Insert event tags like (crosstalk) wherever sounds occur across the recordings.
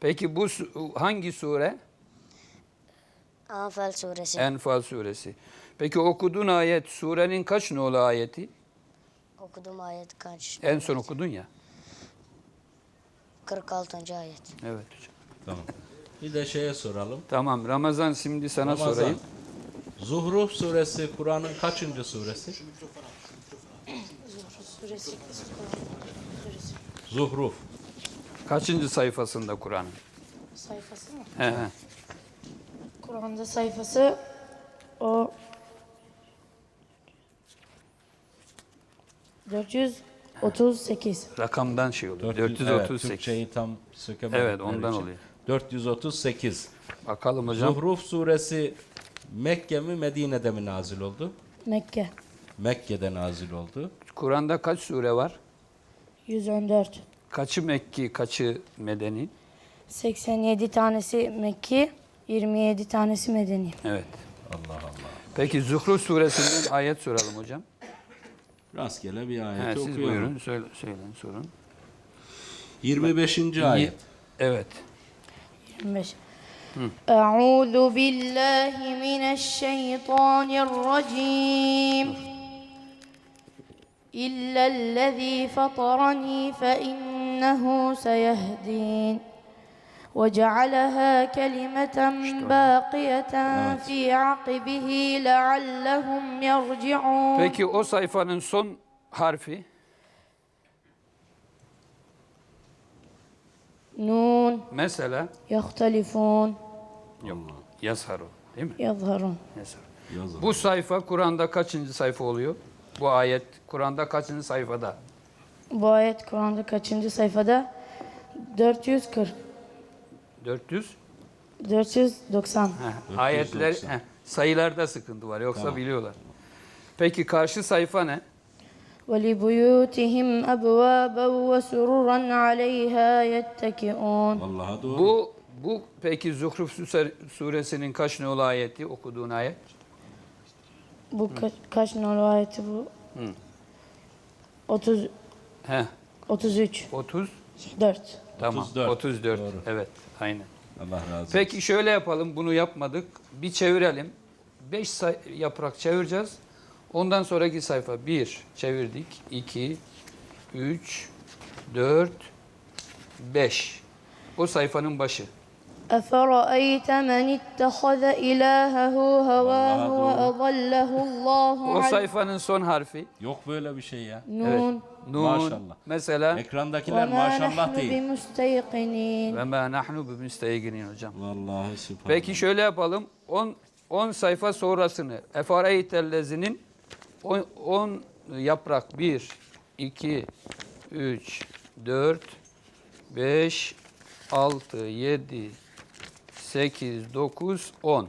Peki bu hangi sure? Anfal suresi. Enfal suresi. Peki okuduğun ayet surenin kaç nolu ayeti? Okuduğum ayet kaç? En son okudun ya. 46. ayet. Evet hocam. Tamam. Bir de şeye soralım. Tamam Ramazan şimdi sana Ramazan, sorayım. Zuhruf suresi Kur'an'ın kaçıncı suresi? Suresi. Zuhruf. Kaçıncı sayfasında Kur'an'ın? sayfası mı? He he. Kur'an'da sayfası o 438. Rakamdan şey oluyor. 400 Evet, 438. Türkçeyi tam sökemedim. Evet, ondan oluyor. 438. Bakalım hocam. Zuhruf suresi Mekke mi Medine'de mi nazil oldu? Mekke Mekke'de nazil oldu. Kur'an'da kaç sure var? 114. Kaçı Mekki, kaçı Medeni? 87 tanesi Mekki, 27 tanesi Medeni. Evet. Allah Allah. Peki Zuhruf suresinden ayet soralım hocam. Rastgele bir ayeti He, siz okuyorum. buyurun söyle, söyleyin sorun. 25. ayet. Evet. 25. أعوذ بالله من الشيطان الرجيم إلا الذي فطرني فإنه سيهدين وجعلها كلمة باقية في عقبه لعلهم يرجعون Peki o sayfanın son harfi? نون Mesela يختلفون yok. Yazharu değil mi? يظهرون Yazharu. Yazın. Bu sayfa Kur'an'da kaçıncı sayfa oluyor? Bu ayet Kur'an'da kaçıncı sayfada? Bu ayet Kur'an'da kaçıncı sayfada? 440. 400. 490. Heh, ayetler heh, sayılarda sıkıntı var yoksa Tamam. biliyorlar. Peki karşı sayfa ne? وَلِبُيُوتِهِمْ أَبْوَابًا وَسُرُرًا عَلَيْهَا يَتَّكِئُونَ Vallahi doğru. Bu bu peki Zuhruf Sure- suresinin kaç nolu ayeti okuduğun ayet? Bu ka- kaç numaralı ayeti bu? 30 He, 33 30 4. tamam 34. 34. Doğru. Evet, aynen. Allah razı olsun. Peki şöyle yapalım. Bunu yapmadık. Bir çevirelim. 5 yaprak çevireceğiz. Ondan sonraki sayfa 1 çevirdik. 2 3 4 5. O sayfanın başı. أَفَرَأَيْتَ مَنِ اتَّخَذَ إِلَهَهُ هَوَاهُ وَأَضَلَّهُ اللّٰهُ O عَلَى sayfanın son harfi. Yok böyle bir şey ya. نون Nun. Maşallah. Mesela Ekrandakiler وَمَا maşallah نَحْنُ değil. بِمُسْتَيْقِنِينَ ve ma nahnu bimüsteyginin hocam. Vallahi süper. Peki şöyle yapalım. 10 10 sayfa sonrasını Efareytellezinin 10 10 yaprak 1 2 3 4 5 6 7 8, 9, 10.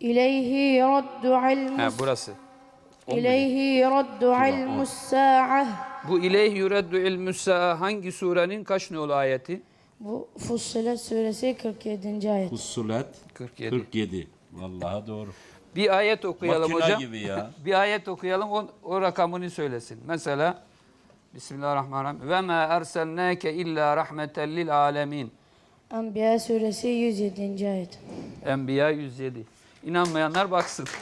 İleyhi raddu ilmus. Ha, burası. İleyhi raddu ilmus sa'ah. Bu ileyhi yuraddu ilmus sa'ah hangi surenin kaç nolu ayeti? Bu Fussilet suresi 47. ayet. Fussilet 47. 47. Vallahi doğru. Bir ayet okuyalım Makina hocam. gibi ya. (laughs) bir ayet okuyalım o, o rakamını söylesin. Mesela Bismillahirrahmanirrahim. Ve ma erselnake illa rahmeten lil alemin. Enbiya suresi 107. ayet. Enbiya 107. İnanmayanlar baksın. (laughs)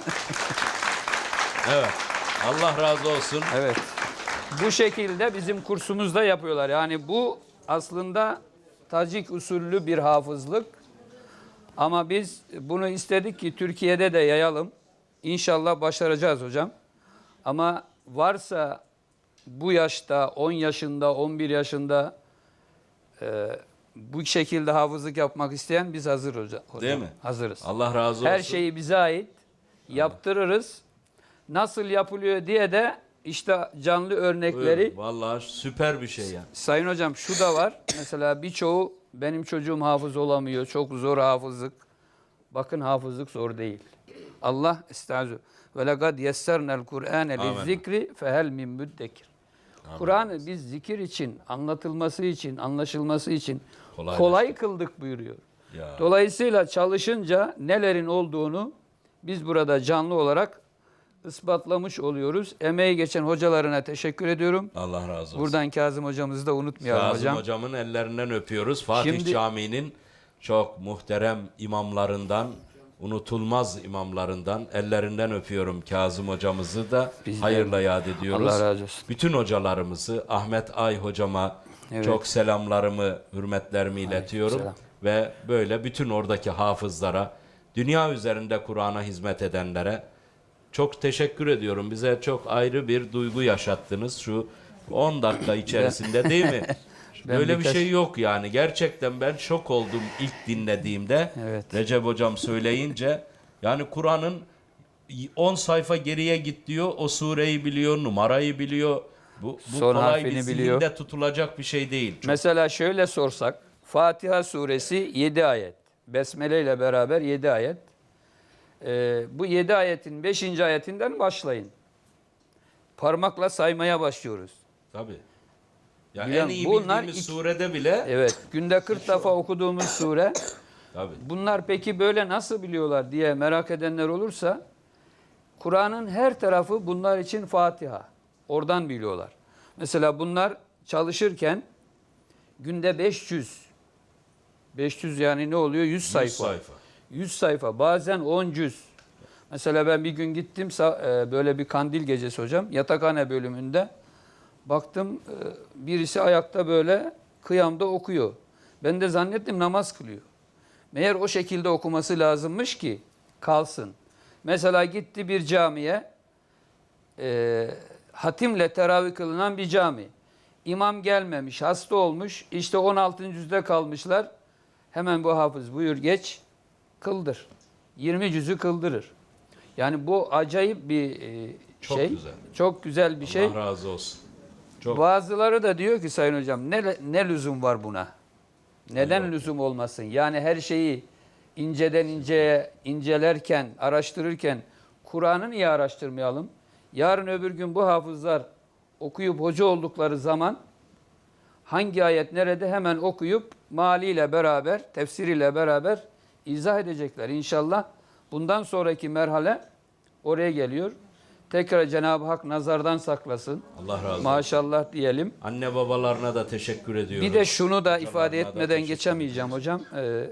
Evet. Allah razı olsun. evet. Bu şekilde bizim kursumuzda yapıyorlar. Yani bu aslında Tacik usullü bir hafızlık. Ama biz bunu istedik ki Türkiye'de de yayalım. İnşallah başaracağız hocam. Ama varsa bu yaşta 10 yaşında 11 yaşında e, bu şekilde hafızlık yapmak isteyen biz hazır hoca, hocam. Değil mi? Hazırız. Allah razı olsun. Her şeyi bize ait. Yaptırırız. Nasıl yapılıyor diye de işte canlı örnekleri. Buyurun. Vallahi süper bir şey ya. Sayın hocam şu da var. Mesela birçoğu benim çocuğum hafız olamıyor. Çok zor hafızlık. Bakın hafızlık zor değil. Allah estaizu. Ve lekad yessernel Kur'ane Amin. zikri fehel min müddekir. Kur'an'ı biz zikir için, anlatılması için, anlaşılması için Kolaylaştı. kolay kıldık buyuruyor. Ya. Dolayısıyla çalışınca nelerin olduğunu biz burada canlı olarak ispatlamış oluyoruz. Emeği geçen hocalarına teşekkür ediyorum. Allah razı olsun. Buradan Kazım hocamızı da unutmayalım Kazım hocam. hocamın ellerinden öpüyoruz. Fatih Şimdi- Camii'nin çok muhterem imamlarından, unutulmaz imamlarından ellerinden öpüyorum Kazım hocamızı da Biz de- hayırla yad ediyoruz. Allah razı olsun. Bütün hocalarımızı Ahmet Ay hocama Evet. çok selamlarımı, hürmetlerimi iletiyorum selam. ve böyle bütün oradaki hafızlara, dünya üzerinde Kur'an'a hizmet edenlere çok teşekkür ediyorum. Bize çok ayrı bir duygu yaşattınız şu 10 dakika içerisinde değil mi? (laughs) Ben Böyle birkaç- bir şey yok yani. Gerçekten ben şok oldum ilk dinlediğimde. Evet. Recep hocam söyleyince yani Kur'an'ın 10 sayfa geriye git diyor. O sureyi biliyor, numarayı biliyor. Bu, bu Son kolay harfini bir biliyor. zihinde tutulacak bir şey değil. Çok- Mesela şöyle sorsak Fatiha suresi 7 ayet. Besmele ile beraber 7 ayet. Ee, bu 7 ayetin 5. ayetinden başlayın. Parmakla saymaya başlıyoruz. Tabii. Yani Bilen- en iyi bunlar bildiğimiz iki- surede bile Evet, günde 40 defa okuduğumuz sure. (coughs) tabii. Bunlar peki böyle nasıl biliyorlar diye merak edenler olursa Kur'an'ın her tarafı bunlar için Fatiha. Oradan biliyorlar. Mesela bunlar çalışırken günde 500 500 yani ne oluyor? 100 sayfa. 100 sayfa. 100 sayfa. Bazen 10 cüz. Mesela ben bir gün gittim e, böyle bir kandil gecesi hocam. Yatakhane bölümünde. Baktım e, birisi ayakta böyle kıyamda okuyor. Ben de zannettim namaz kılıyor. Meğer o şekilde okuması lazımmış ki kalsın. Mesela gitti bir camiye, e, hatimle teravih kılınan bir cami. İmam gelmemiş, hasta olmuş, işte 16. yüzde kalmışlar. Hemen bu hafız buyur geç, kıldır. 20 cüzü kıldırır. Yani bu acayip bir e, Çok şey. güzel. Çok güzel bir şey. Allah razı olsun. Çok Bazıları da diyor ki Sayın Hocam ne, ne lüzum var buna? Neden lüzum olmasın? Yani her şeyi inceden inceye incelerken, araştırırken Kur'an'ı niye araştırmayalım? Yarın öbür gün bu hafızlar okuyup hoca oldukları zaman hangi ayet nerede hemen okuyup maliyle beraber, tefsiriyle beraber izah edecekler. İnşallah bundan sonraki merhale oraya geliyor. Tekrar Cenab-ı Hak nazardan saklasın. Allah razı olsun. Maşallah diyelim. Anne babalarına da teşekkür ediyoruz. Bir de şunu da ifade da etmeden teşekkür geçemeyeceğim hocam. Ee,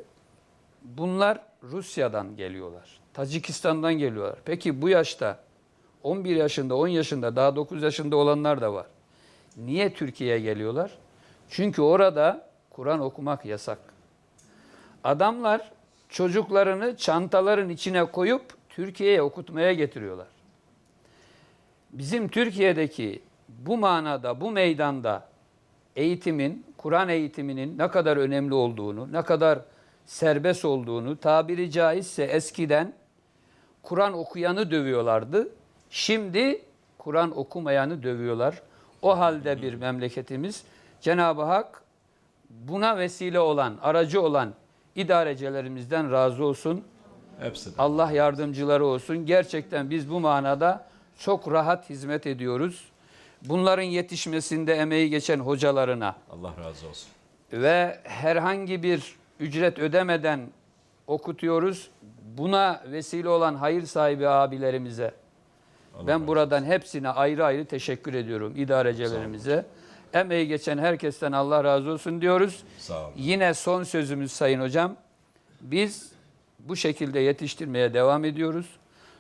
bunlar Rusya'dan geliyorlar. Tacikistan'dan geliyorlar. Peki bu yaşta 11 yaşında, 10 yaşında, daha 9 yaşında olanlar da var. Niye Türkiye'ye geliyorlar? Çünkü orada Kur'an okumak yasak. Adamlar çocuklarını çantaların içine koyup Türkiye'ye okutmaya getiriyorlar. Bizim Türkiye'deki bu manada, bu meydanda eğitimin, Kur'an eğitiminin ne kadar önemli olduğunu, ne kadar serbest olduğunu, tabiri caizse eskiden Kur'an okuyanı dövüyorlardı. Şimdi Kur'an okumayanı dövüyorlar. O halde bir memleketimiz. Cenab-ı Hak buna vesile olan, aracı olan idarecelerimizden razı olsun. Hepsine. Allah yardımcıları olsun. Gerçekten biz bu manada çok rahat hizmet ediyoruz. Bunların yetişmesinde emeği geçen hocalarına Allah razı olsun. ve herhangi bir ücret ödemeden okutuyoruz. Buna vesile olan hayır sahibi abilerimize ben buradan hepsine ayrı ayrı teşekkür ediyorum idarecilerimize. Emeği geçen herkesten Allah razı olsun diyoruz. Sağ olun. Yine son sözümüz Sayın Hocam. Biz bu şekilde yetiştirmeye devam ediyoruz.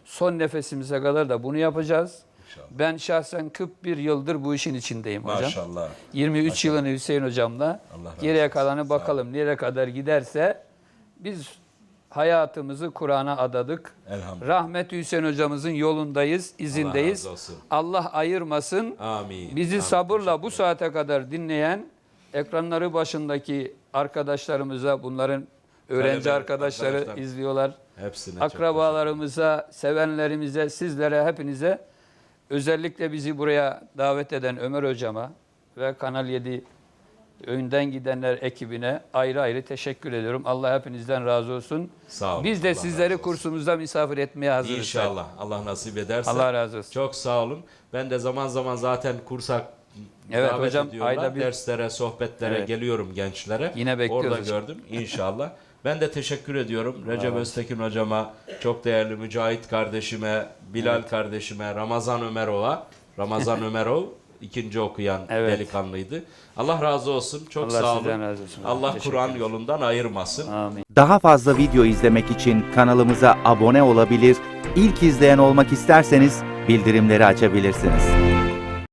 Son nefesimize kadar da bunu yapacağız. İnşallah. Ben şahsen 41 yıldır bu işin içindeyim hocam. Maşallah. 23 yılını Hüseyin hocamla. Allah razı Geriye olsun. kalanı Sağ bakalım nereye kadar giderse biz hayatımızı Kur'an'a adadık. Elhamdülillah. Rahmet Hüseyin hocamızın yolundayız, izindeyiz. olsun. Allah ayırmasın. Amin. Bizi Amin. sabırla bu saate kadar dinleyen ekranları başındaki arkadaşlarımıza, bunların öğrenci Talebe arkadaşları arkadaşlar. izliyorlar. Hepsine Akrabalarımıza, sevenlerimize, sizlere, hepinize özellikle bizi buraya davet eden Ömer Hocama ve Kanal 7 önden gidenler ekibine ayrı ayrı teşekkür ediyorum. Allah hepinizden razı olsun. Sağ olun. Biz de Allah sizleri kursumuzda misafir etmeye hazırız. İnşallah. Allah nasip ederse. Allah razı olsun. Çok sağ olun. Ben de zaman zaman zaten kursa Evet davet hocam, ediyorlar. ayda bir- Derslere, sohbetlere Evet. geliyorum gençlere. Yine bekliyoruz Orada hocam. gördüm. (laughs) İnşallah. Ben de teşekkür ediyorum Recep Öztekin hocama, çok değerli Mücahit kardeşime, Bilal kardeşime, Ramazan Ömerova, Ramazan (laughs) Ömerov ikinci okuyan Evet. delikanlıydı. Allah razı olsun. Çok Allah sağ sizden olun. razı olsun. Allah Teşekkür Kur'an ederim. yolundan ayırmasın. Amin. Daha fazla video izlemek için kanalımıza abone olabilir, ilk izleyen olmak isterseniz bildirimleri açabilirsiniz.